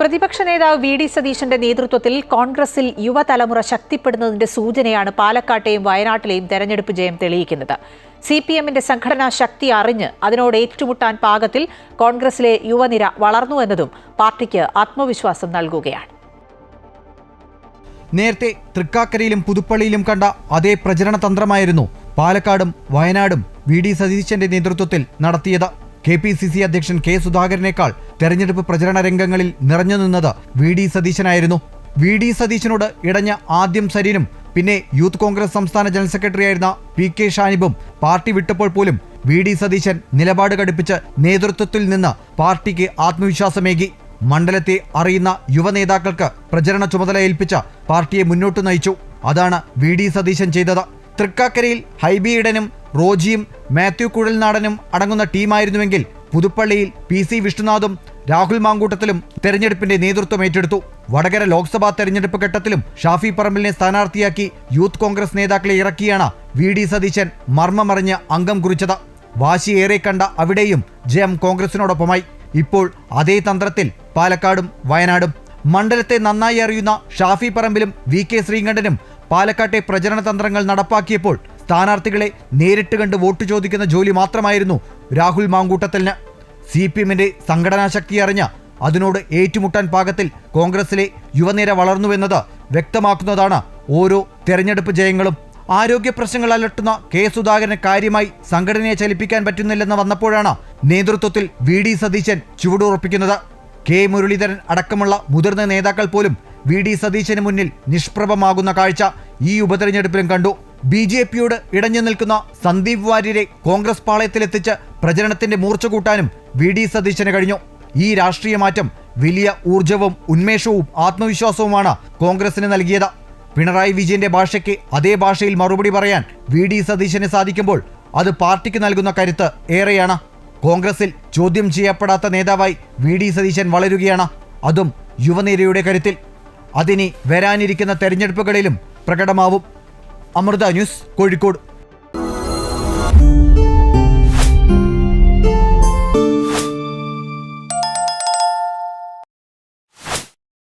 പ്രതിപക്ഷ നേതാവ് V D സതീശന്റെ നേതൃത്വത്തിൽ കോൺഗ്രസിൽ യുവതലമുറ ശക്തിപ്പെടുന്നതിന്റെ സൂചനയാണ് പാലക്കാട്ടെയും വയനാട്ടിലെയും തെരഞ്ഞെടുപ്പ് ജയം തെളിയിക്കുന്നത്. സി പി എമ്മിന്റെ സംഘടനാ ശക്തി അറിഞ്ഞ് അതിനോട് ഏറ്റുമുട്ടാൻ പാകത്തിൽ കോൺഗ്രസിലെ യുവനിര വളർന്നു എന്നതും പാർട്ടിക്ക് ആത്മവിശ്വാസം നൽകുകയാണ്. നേരത്തെ തൃക്കാക്കരയിലും പുതുപ്പള്ളിയിലും കണ്ട അതേ പ്രചരണ തന്ത്രമായിരുന്നു പാലക്കാടും വയനാടും വി ഡി സതീശന്റെ നേതൃത്വത്തിൽ നടത്തിയത്. കെ പി സി സി അധ്യക്ഷൻ കെ സുധാകരനേക്കാൾ തെരഞ്ഞെടുപ്പ് പ്രചരണ രംഗങ്ങളിൽ നിറഞ്ഞു നിന്നത് വി ഡി സതീശനായിരുന്നു. വി ഡി സതീശനോട് ഇടഞ്ഞ ആദ്യം സരീനും പിന്നെ യൂത്ത് കോൺഗ്രസ് സംസ്ഥാന ജനറൽ സെക്രട്ടറിയായിരുന്ന പി കെ ഷാനിബും പാർട്ടി വിട്ടപ്പോൾ പോലും വി ഡി സതീശൻ നിലപാട് ഘടിപ്പിച്ച് നേതൃത്വത്തിൽ നിന്ന് പാർട്ടിക്ക് ആത്മവിശ്വാസമേകി. മണ്ഡലത്തെ അറിയുന്ന യുവനേതാക്കൾക്ക് പ്രചരണ ചുമതല ഏൽപ്പിച്ച പാർട്ടിയെ മുന്നോട്ട് നയിച്ചു. അതാണ് വി ഡി സതീശൻ ചെയ്തത്. തൃക്കാക്കരയിൽ ഹൈബി റോജിയും മാത്യു കുഴൽനാടനും അടങ്ങുന്ന ടീമായിരുന്നുവെങ്കിൽ പുതുപ്പള്ളിയിൽ പി സി വിഷ്ണുനാഥും രാഹുൽ മാങ്കൂട്ടത്തിലും തെരഞ്ഞെടുപ്പിന്റെ നേതൃത്വം ഏറ്റെടുത്തു. വടകര ലോക്സഭാ തെരഞ്ഞെടുപ്പ് ഘട്ടത്തിലും ഷാഫി പറമ്പിലിനെ സ്ഥാനാർത്ഥിയാക്കി യൂത്ത് കോൺഗ്രസ് നേതാക്കളെ ഇറക്കിയാണ് വി ഡി സതീശൻ മർമ്മമറിഞ്ഞ് അംഗം കുറിച്ചത്. ഏറെ കണ്ട അവിടെയും ജയം കോൺഗ്രസിനോടൊപ്പമായി. ഇപ്പോൾ അതേ തന്ത്രത്തിൽ പാലക്കാടും വയനാടും. മണ്ഡലത്തെ നന്നായി അറിയുന്ന ഷാഫി പറമ്പിലും വി കെ ശ്രീകണ്ഠനും പാലക്കാട്ടെ പ്രചരണ തന്ത്രങ്ങൾ നടപ്പാക്കിയപ്പോൾ സ്ഥാനാർത്ഥികളെ നേരിട്ട് കണ്ട് വോട്ട് ചോദിക്കുന്ന ജോലി മാത്രമായിരുന്നു രാഹുൽ മാങ്കൂട്ടത്തലിന്. സി പി എമ്മിന്റെ സംഘടനാ ശക്തി അറിഞ്ഞ അതിനോട് ഏറ്റുമുട്ടാൻ പാകത്തിൽ കോൺഗ്രസിലെ യുവനിര വളർന്നുവെന്നത് വ്യക്തമാക്കുന്നതാണ് ഓരോ തെരഞ്ഞെടുപ്പ് ജയങ്ങളും. ആരോഗ്യ പ്രശ്നങ്ങൾ അലട്ടുന്ന കെ സുധാകരന് കാര്യമായി സംഘടനയെ ചലിപ്പിക്കാൻ പറ്റുന്നില്ലെന്ന് വന്നപ്പോഴാണ് നേതൃത്വത്തിൽ വി ഡി സതീശൻ ചുവടുറപ്പിക്കുന്നത്. കെ മുരളീധരൻ അടക്കമുള്ള മുതിർന്ന നേതാക്കൾ പോലും വി ഡി സതീശന് മുന്നിൽ നിഷ്പ്രഭമാകുന്ന കാഴ്ച ഈ ഉപതെരഞ്ഞെടുപ്പിലും കണ്ടു. ബി ജെ പിയോട് ഇടഞ്ഞു നിൽക്കുന്ന സന്ദീപ് വാര്യരെ കോൺഗ്രസ് പാളയത്തിലെത്തിച്ച് പ്രചരണത്തിന്റെ മൂർച്ച കൂട്ടാനും വി ഡി സതീശന് കഴിഞ്ഞു. ഈ രാഷ്ട്രീയ മാറ്റം വലിയ ഊർജവും ഉന്മേഷവും ആത്മവിശ്വാസവുമാണ് കോൺഗ്രസിന് നൽകിയത്. പിണറായി വിജയന്റെ ഭാഷയ്ക്ക് അതേ ഭാഷയിൽ മറുപടി പറയാൻ വി ഡി സതീശന് സാധിക്കുമ്പോൾ അത് പാർട്ടിക്ക് നൽകുന്ന കരുത്ത് ഏറെയാണ്. കോൺഗ്രസിൽ ചോദ്യം ചെയ്യപ്പെടാത്ത നേതാവായി വി ഡി സതീശൻ വളരുകയാണ്. അതും യുവനിരയുടെ കരുത്തിൽ. അതിനി വരാനിരിക്കുന്ന തെരഞ്ഞെടുപ്പുകളിലും പ്രകടമാവും. അമൃത ന്യൂസ് കോഴിക്കോട്.